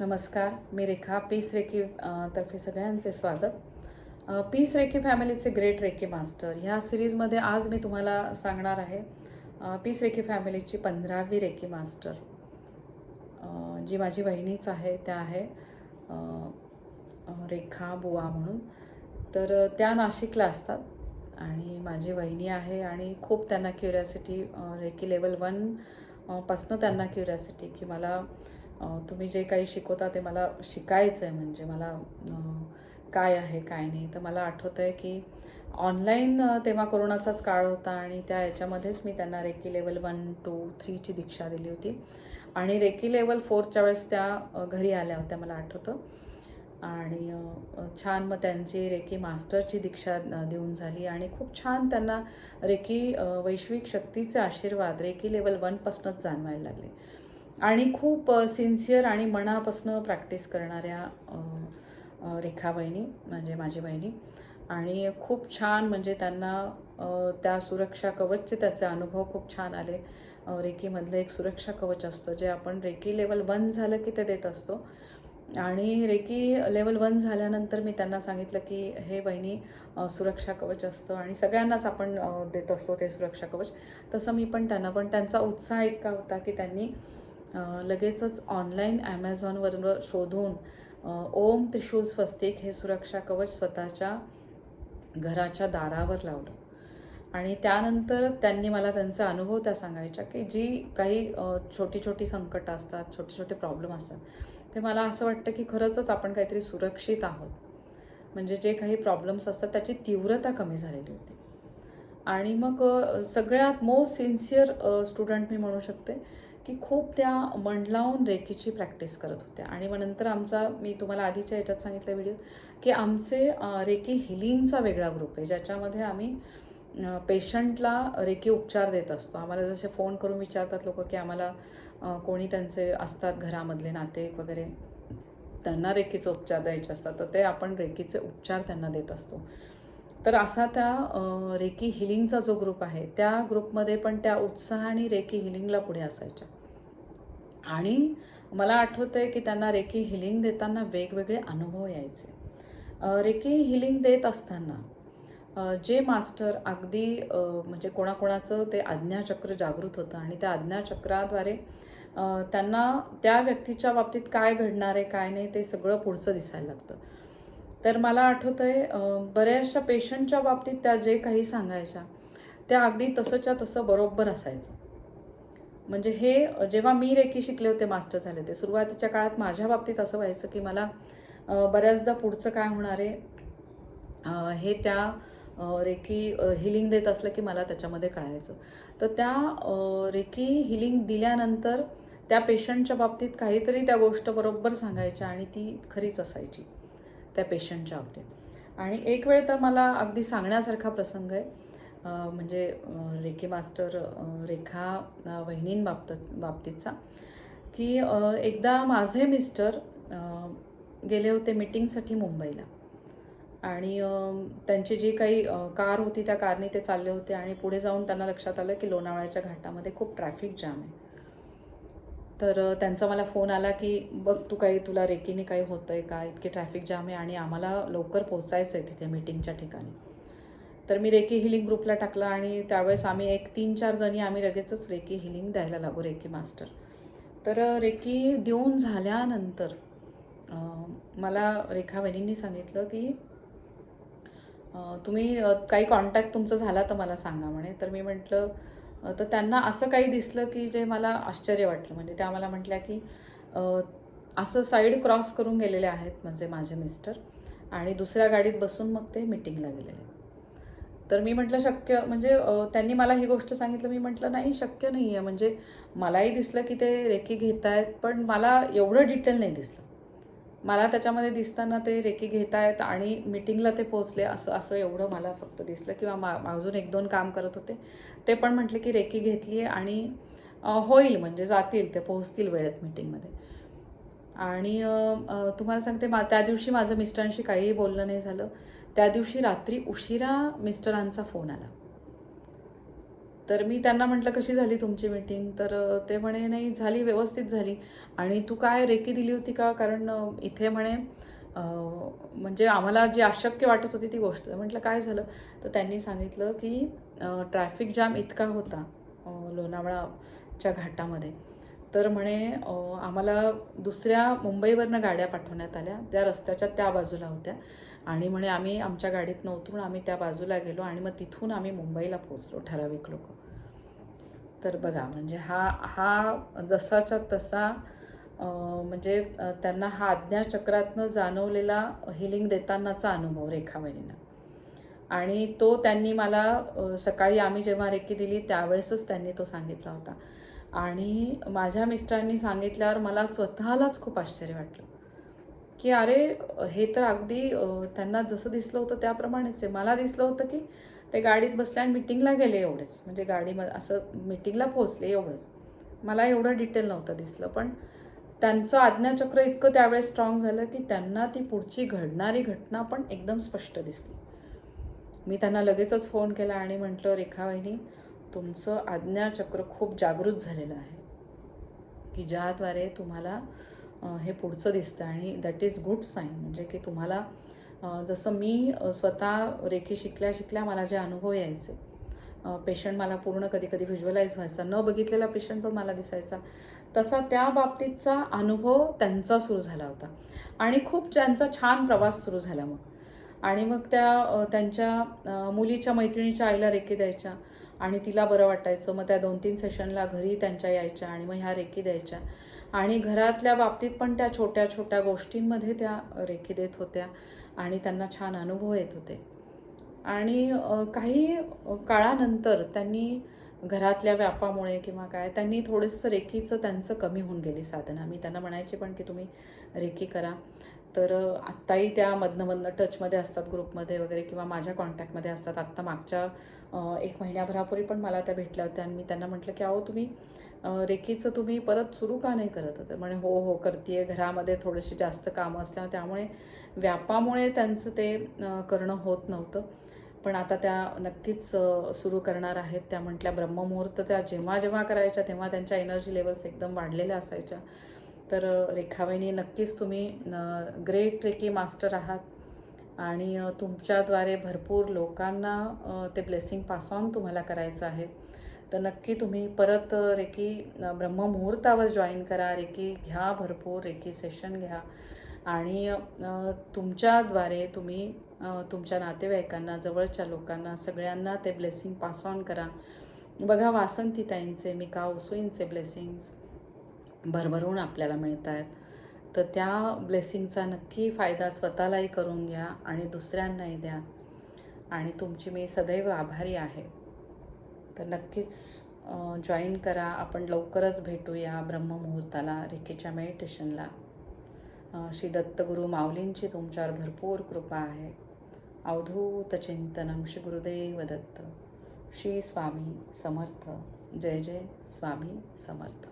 नमस्कार मी रेखा पीस रेखी तर्फे सगळ्यांचे स्वागत. पीस रेखी फॅमिलीचे ग्रेट रेखे मास्टर ह्या सिरीजमध्ये आज मी तुम्हाला सांगणार आहे पीस रेखी फॅमिलीची पंधरावी रेखी मास्टर जी माझी बहिणीच आहे त्या आहे रेखा बुवा म्हणून. तर त्या नाशिकला असतात आणि माझी वहिनी आहे आणि खूप त्यांना क्युरियासिटी रेकी लेवल वन पासनं त्यांना क्युरियासिटी की मला तुम्ही जे काही शिकवता ते मला शिकायचं आहे म्हणजे मला काय आहे काय नाही. तर मला आठवतं आहे की ऑनलाईन तेव्हा कोरोनाचाच काळ होता आणि त्या याच्यामध्येच मी त्यांना रेकी लेवल वन टू थ्रीची दीक्षा दिली होती. आणि रेकी लेवल फोरच्या वेळेस त्या घरी आल्या होत्या मला आठवतं. आणि छान मग त्यांची रेकी मास्टरची दीक्षा देऊन झाली. आणि खूप छान त्यांना रेकी वैश्विक शक्तीचे आशीर्वाद रेकी लेवल वनपासूनच जाणवायला लागले. आणि खूप सिन्सिअर आणि मनापासनं प्रॅक्टिस करणाऱ्या रेखा बहिणी म्हणजे माझी बहिणी आणि खूप छान म्हणजे त्यांना त्या सुरक्षा कवचचे त्याचे अनुभव खूप छान आले. रेकीमधलं एक सुरक्षा कवच असतं जे आपण रेकी लेवल वन झालं की ते देत असतो. आणि रेकी लेवल वन झाल्यानंतर मी त्यांना सांगितलं की हे बहिणी सुरक्षा कवच असतं आणि सगळ्यांनाच आपण देत असतो ते सुरक्षा कवच. तसं मी पण त्यांना पण त्यांचा उत्साह इतका होता की त्यांनी लगेचच ऑनलाईन ॲमेझॉनवरून शोधून ओम त्रिशूल स्वस्तिक हे सुरक्षा कवच स्वतःच्या घराच्या दारावर लावलं. आणि त्यानंतर त्यांनी मला त्यांचा अनुभव त्या सांगायच्या की जी काही छोटी छोटी संकटं असतात छोटे छोटे प्रॉब्लेम असतात ते मला असं वाटतं की खरंचच आपण काहीतरी सुरक्षित आहोत. म्हणजे जे काही प्रॉब्लेम्स असतात त्याची तीव्रता कमी झालेली होती. आणि मग सगळ्यात मोस्ट सिन्सिअर स्टुडंट मी म्हणू शकते की खूप त्या मन लावून रेखीची प्रॅक्टिस करत होत्या. आणि मग नंतर आमचा मी तुम्हाला आधीच्या याच्यात सांगितलं व्हिडिओ की आमचे रेकी हिलिंगचा वेगळा ग्रुप आहे ज्याच्यामध्ये आम्ही पेशंटला रेकी उपचार देत असतो. आम्हाला जसे फोन करून विचारतात लोक की आम्हाला कोणी त्यांचे असतात घरामधले नातेवाईक वगैरे त्यांना रेकीचे उपचार द्यायचे असतात तर ते आपण रेकीचे उपचार त्यांना देत असतो. तर असा त्या रेकी हिलिंगचा जो ग्रुप आहे त्या ग्रुपमध्ये पण त्या उत्साहाने रेकी हिलिंगला पुढे असायच्या. आणि मला आठवतं आहे की त्यांना रेकी हिलिंग देताना वेगवेगळे अनुभव यायचे. रेकी हिलिंग देत असताना जे मास्टर अगदी म्हणजे कोणाकोणाचं ते आज्ञाचक्र जागृत होतं आणि त्या आज्ञाचक्राद्वारे त्यांना त्या व्यक्तीच्या बाबतीत काय घडणार आहे काय नाही ते सगळं पुढचं दिसायला लागतं. तर मला आठवतं आहे बऱ्याचशा पेशंटच्या बाबतीत त्या जे काही सांगायच्या त्या अगदी तसंच्या तसं बरोबर असायचं. म्हणजे हे जेव्हा मी रेकी शिकले होते मास्टर झाले ते सुरुवातीच्या काळात माझ्या बाबतीत असं व्हायचं की मला बऱ्याचदा पुढचं काय होणार आहे हे त्या रेकी हिलिंग देत असलं की मला त्याच्यामध्ये कळायचं. तर त्या रेकी हिलिंग दिल्यानंतर त्या पेशंटच्या बाबतीत काहीतरी त्या गोष्ट बरोबर सांगायच्या आणि ती खरीच असायची. त्या पेशंटच्या बाबतीत. आणि एक वेळ तर मला अगदी सांगण्यासारखा प्रसंग आहे. म्हणजे रेखे मास्टर रेखा वहिनींबाबत बाबतीतचा की एकदा माझे मिस्टर गेले होते मीटिंगसाठी मुंबईला. आणि त्यांची जी काही कार होती त्या कारने ते चालले होते. आणि पुढे जाऊन त्यांना लक्षात आलं की लोणावळ्याच्या घाटामध्ये खूप ट्रॅफिक जाम आहे. तर त्यांचा मला फोन आला की बघ तू काही तुला रेकीने काही होतं आहे का? इतकी ट्रॅफिक जाम आहे आणि आम्हाला लवकर पोचायचं आहे तिथे मीटिंगच्या ठिकाणी. तर मी रेकी हिलिंग ग्रुपला टाकलं आणि त्यावेळेस आम्ही एक तीन चार जणी आम्ही लगेचच रेकी हिलिंग द्यायला लागू रेकी मास्टर. तर रेकी देऊन झाल्यानंतर मला रेखा वहिनींनी सांगितलं की तुम्ही काही कॉन्टॅक्ट तुमचं झाला तर मला सांगा म्हणे. तर मी म्हटलं तर त्यांना असं काही दिसलं की जे मला आश्चर्य वाटलं. म्हणजे त्या मला म्हटल्या की असं साईड क्रॉस करून गेलेले आहेत म्हणजे माझे मिस्टर आणि दुसऱ्या गाडीत बसून मग ते मिटिंगला गेलेले. तर मी म्हटलं शक्य म्हणजे त्यांनी मला ही गोष्ट सांगितलं. मी म्हटलं नाही शक्य नाही आहे म्हणजे मलाही दिसलं की ते रेकी घेत आहेत पण मला एवढं डिटेल नाही दिसलं. मला त्याच्यामध्ये दिसताना ते रेकी घेत आहेत आणि मिटिंगला ते पोचले असं असं एवढं मला फक्त दिसलं. किंवा मा अजून एक दोन काम करत होते. ते पण म्हटले की रेकी घेतली आहे आणि होईल म्हणजे जातील. ते पोहोचतील वेळेत मिटिंगमध्ये आणि तुम्हाला सांगते मा त्या दिवशी माझं मिस्टरांशी काहीही बोलणं नाही झालं. त्या दिवशी रात्री उशिरा मिस्टरांचा फोन आला. तर मी त्यांना म्हटलं कशी झाली तुमची मीटिंग तर ते म्हणे नाही झाली व्यवस्थित झाली. आणि तू काय रेकी दिली होती का? कारण इथे म्हणे म्हणजे आम्हाला जी अशक्य वाटत होती ती गोष्ट. म्हटलं काय झालं? तर त्यांनी सांगितलं की ट्रॅफिक जाम इतका होता लोणावळाच्या घाटामध्ये. तर म्हणे आम्हाला दुसऱ्या मुंबईवरनं गाड्या पाठवण्यात आल्या. त्या रस्त्याच्या त्या बाजूला होत्या. आणि म्हणे आम्ही आमच्या गाडीत उतरून आम्ही त्या बाजूला गेलो आणि मग तिथून आम्ही मुंबईला पोचलो ठराविक लोक. तर बघा म्हणजे हा हा जसाच्या तसा म्हणजे त्यांना हा आज्ञाचक्रातनं जाणवलेला हिलिंग देतानाचा अनुभव रेखावणींना आणि तो त्यांनी मला सकाळी आम्ही जेव्हा रेकी दिली त्यावेळेसच त्यांनी तो सांगितला होता. आणि माझ्या मिस्टरांनी सांगितल्यावर मला स्वतःलाच खूप आश्चर्य वाटलं. की अरे हे तर अगदी त्यांना जसं दिसलं होतं त्याप्रमाणेच आहे. मला दिसलं होतं की ते गाडीत बसले आणि मिटिंगला गेले एवढेच. म्हणजे गाडीमध्ये असं मिटिंगला पोहोचले एवढंच. मला एवढं डिटेल नव्हतं दिसलं. पण त्यांचं आज्ञाचक्र इतकं त्यावेळेस स्ट्रॉंग झालं की त्यांना ती पुढची घडणारी घटना पण एकदम स्पष्ट दिसली. मी त्यांना लगेचच फोन केला आणि म्हटलं रेखावाहिनी तुमचं आज्ञाचक्र खूप जागृत झालेलं आहे. की ज्याद्वारे तुम्हाला हे पुढचं दिसतं आणि दॅट इज गुड साईन म्हणजे की तुम्हाला जसं मी स्वतः रेखी शिकल्या शिकल्या मला जे अनुभव यायचे पेशंट मला पूर्ण कधी कधी व्हिज्युअलाइज व्हायचा. न बघितलेला पेशंट पण मला दिसायचा. तसा त्या बाबतीतचा अनुभव त्यांचा सुरू झाला होता. आणि खूप त्यांचा छान प्रवास सुरू झाला मग. आणि मग त्या त्यांच्या मुलीच्या मैत्रिणीच्या आईला रेखी द्यायच्या. आणि तिला बरं वाटायचं. मग त्या दोन तीन सेशनला घरी त्यांच्या यायच्या आणि मग ह्या रेकी द्यायच्या. आणि घरातल्या बाबतीत पण त्या छोट्या छोट्या गोष्टींमध्ये त्या रेखी देत होत्या आणि त्यांना छान अनुभव येत होते. आणि काही काळानंतर त्यांनी घरातल्या व्यापामुळे किंवा काय त्यांनी थोडंसं रेखीचं त्यांचं कमी होऊन गेली साधना. मी त्यांना म्हणायचे पण की तुम्ही रेखी करा. तर आत्ताही त्या मधनं टचमध्ये असतात ग्रुपमध्ये वगैरे किंवा माझ्या कॉन्टॅक्टमध्ये असतात. आत्ता मागच्या एक महिन्याभरापूर्वी पण मला त्या भेटल्या होत्या आणि मी त्यांना म्हटलं की अहो तुम्ही रेखीचं रेकीचं तुम्ही परत सुरू का नाही करत होतं? म्हणे हो हो करते घरामध्ये थोडीशी जास्त कामं असल्यामुळे त्यामुळे व्यापामुळे त्यांचं ते करणं होत नव्हतं. पण आता त्या नक्कीच सुरू करणार आहेत. त्या म्हटल्या ब्रह्ममुहूर्त त्या जेव्हा जेव्हा करायच्या तेव्हा त्यांच्या एनर्जी लेवल्स एकदम वाढलेल्या असायच्या. तर रेखावेनी रेखावाहिनी नक्कीच तुम्ही ग्रेट रेकी मास्टर आहात. आणि तुमच्याद्वारे भरपूर लोकांना ते ब्लेसिंग पास ऑन तुम्हाला करायचं आहे. तर नक्की तुम्ही परत रेकी ब्रह्ममुहूर्तावर जॉईन करा. रेकी घ्या भरपूर रेकी सेशन घ्या. आणि तुमच्याद्वारे तुम्ही तुमच्या नातेवाईकांना जवळच्या लोकांना सगळ्यांना ते ब्लेसिंग पास ऑन करा. बघा वासंतीताईंचे मिका ओसुईंचे ब्लेसिंग्स भरभरून आपल्याला मिळत आहेत तर त्या ब्लेसिंगचा नक्की फायदा स्वतःलाही करून घ्या आणि दुसऱ्यांनाही द्या. आणि तुमची मी सदैव आभारी आहे. तर नक्कीच जॉईन करा. आपण लवकरच भेटूया ब्रह्ममुहूर्ताला रेखेच्या मेडिटेशनला श्री दत्तगुरु माऊलींची तुमच्यावर भरपूर कृपा आहे. अवधूत चिंतनम श्री गुरुदेव दत्त. श्री स्वामी समर्थ. जय जय स्वामी समर्थ.